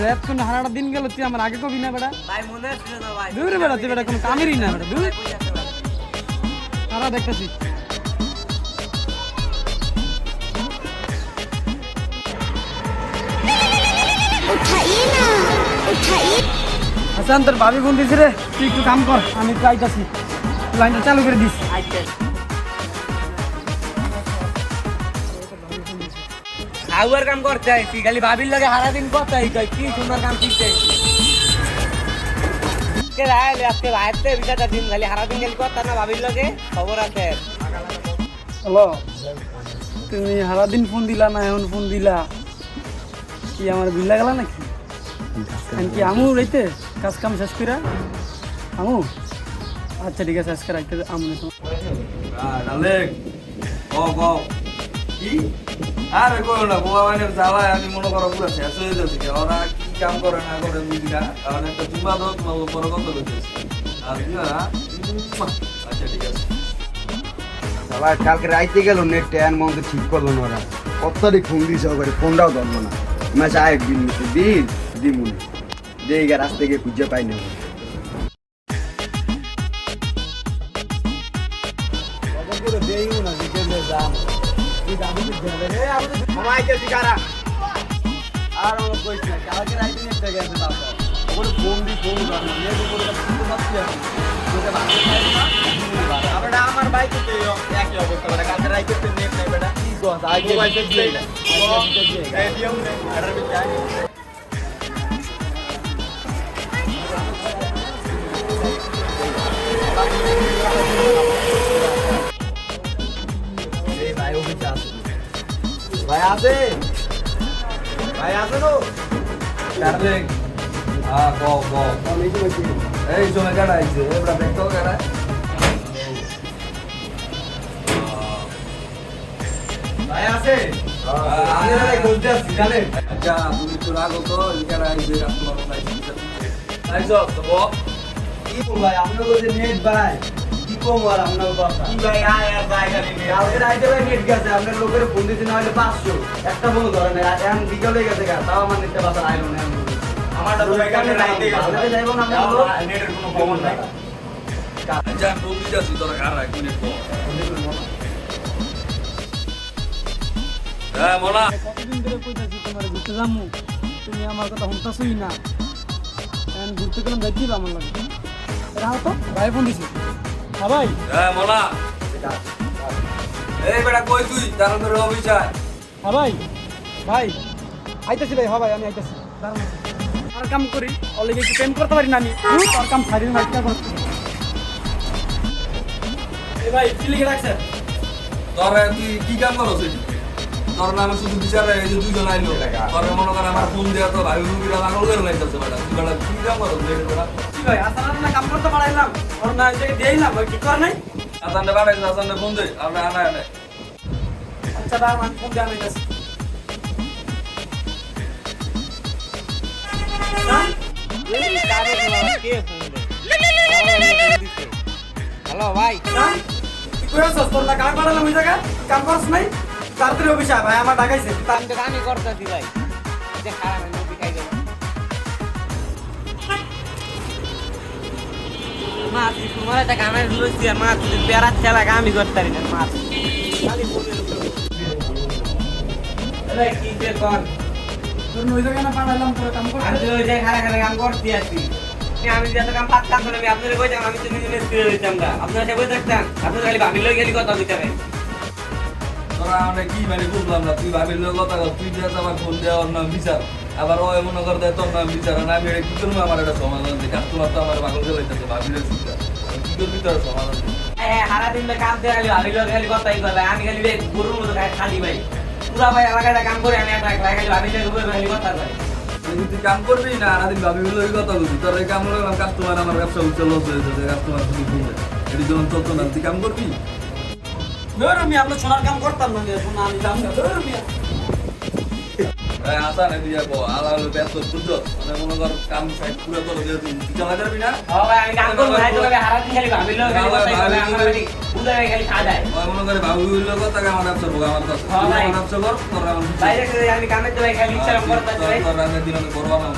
Rap শুনে হারাটা দিন গেল তুই আমার আগে কবি না বেটা। দূর বেটা তুই বেটা কামেরই না বেটা দূর। দেখতেছি। আচ্ছা, হাসান তোর বাবি ফোন দিছে রে তুই একটু কাম কর আমি একটু আইতাছি। লাইনটা চালু করে দিস। আচ্ছা খাওয়ার কাম করতে আইছি খালি ভাবির লগে হারা দিন করতে আই কই কি সুন্দর কাম শিখতে আইছি কে রাইলে আজকে রাইতে বিটা দিন খালি হারা দিন খালি করতে না ভাবির লগে খবর আছে। হ্যালো তুমি সারাদিন ফোন দিলা না এখন ফোন দিলা? কি আমার বিল্লা গেলা নাকি? আমি কি আমু রইতে? কাজ কাম শেষ করে আমু? আচ্ছা ঠিক আছে আজকে রাখতে আমু না ডালেক ক ক। কি? আরে কই না মানে জ্বালায় আমি মনে করো পুরো শেষ হয়ে যাচ্ছি। কি ওরা কি কাম করে না করে বুঝি না কারণ একটা দাও তোমার বলতেছি আর আচ্ছা ঠিক আছে। কালকে রাইতে গেল নেট ট্যান মন্দ ঠিক করল না ওরা। কত তারিখ ফোন দিয়েছে ওখানে ফোনটাও ধরলো না। সাহেব বিল নিতে দিন দিমুনি। যে গা রাস্তা গিয়ে খুঁজে পাই না। আর আমার কইছ কালকে রাইতে নেট গেছে তারপর ওখানে ফোন দি আমরা বাইকে তো একই অবস্থা মানে কালকে রাইতে তো বেটা কি কস আগে বাইকে দিয়ে না এই দিও নে বিচাই এই ভাই আছে? ভাই আছে তো? ডালেক হ্যাঁ ক ক। এই সময় কাটা আইছে? এবার দেখতো কাটা ভাই আছে? আমি না খুঁজতে আসছি জানেন আচ্ছা তুমি তো তো এখানে আইছে তো কি বল ভাই? আপনার কাছে নেট ভাই। কম আর আপনার কথা। কি ভাই আয় আর ভাই খালি কালকে রাইতে ভাই নেট গেছে আপনার লোকের ফোন দিতে না হলে পাঁচশো। একটা ফোন ধরে না এখন বিকেলে গেছে গা তাও আমার আইলো না আমারটা তো এখানে রাইতে গেছে। যাইবো না নেটের কোনো খবর নাই। ফোন দিতেছি তোরা কার এক মিনিট পর। হ্যাঁ কতদিন ধরে কইতাছি তোমার ঘুরতে যামু? তুমি আমার কথা শুনতাছই না। ঘুরতে গেলাম যাইতে আমার লাগে। রাও তো ভাই ফোন দিছি। হ্যাঁ ভাই। হ্যাঁ মোলা এই বেটা কই তুই? তাড়াতাড়ি অফিস আয় হ্যাঁ ভাই। ভাই আইতাছি ভাই হ্যাঁ ভাই আমি আইতাছি। দাঁড়ান। আর কাম করি অলরেডি একটু পেন করতে পারি না আমি। আর কাম ছাড়ি না একটা করতে এই ভাই কি লিখে রাখছে তোরা তুই কি কাম করো তোর নামে শুধু বিচারে এই যে দুজন আইলো। তোর মনে কর আমার ফোন দেওয়া তো ভাই রুগীরা পাগল করে লাইতেছে বেটা তুই বেটা কি কাম করো বেটা বেটা কি ভাই আসার না কাম করতে পারাইলাম। ওর না এই দিয়েইলাম ওই কি কর নাই? আসানটা বাড়াইছে আসানটা ফোন দে। আমরা আনা আনে। আচ্ছা দাঁড়ান আমি ফোন দিয়ে আনাইতাছি হ্যালো ভাই। তুই আছস তোর না কাম পাঠালাম ওই জায়গায়? কাম করছ নাই? তাড়াতাড়ি অফিসে ভাই আমার ডাকাইছে। আমি তো কামই করতেছি ভাই। যে খারাপ খাই গেল মাছ তোমার একটা লইছি মাছ করতে পারি না মাছ খালি। কি যে কর। তোর ওই জায়গায় না পাঠালাম তোর কাম করতে? আমি ওই যে খারা খারা কাম করতে আছি আমি যত কাম পারতাম আমি আপনাদের কইতাম আমি তো নিজে নিজে আপনারা সে বই থাকতাম। আপনারা খালি ভাবি লই গেলি কথা দিতে তোরা আমরা কি মানে বুঝলাম না তুই ভাবির লোক কথা তুই দিয়ে আমার ফোন দেওয়া ওর নাম বিচার আবার ও এমন করে দেয় তোর নাম বিচার না আমি এটা কি করব? আমার একটা সমাধান দিই কাস্টমার তো আমার পাগল ভাবির কি করবি? তোর সমাধান হারা দিন কাম খালি ভাবি খালি কথাই ভাই আমি খালি গরুর মতো খালি ভাই। পুরা ভাই এলাকাটা কাম করে আমি একটা একলা খালি ভাবি লই খালি কথা তুই কাম করবি? না ভাবি কথা বলবি। তোর এই কাম করলাম কাস্টমার আমার ব্যবসা উচ্চ লস হয়ে যাচ্ছে কাস্টমার তুমি ঘুমে এটি যখন চলতো না তুই কাম করবি? ধর আমি আপনার সোনার কাম করতাম না এখন আমি কাম ধর আমি আসা না বুঝা কো আলা হলো ব্যস্ত বুঝছ মানে মনে কর কাম সাইড পুরো করে দিয়ে তুই চালা যাবি না ও ভাই আমি কাম করব না তোকে হারাদিন খালি ভাবিল খালি কথা কবে আমার খালি খালি খা যায় মনে করে বাবু হইল কথা আমার ব্যবসা ভোগ আমার কাছে হ্যাঁ ভাই। ব্যবসা কর তোর আমার আমি কামে তো ভাই খালি ইচ্ছা করতে তোর দিন করব না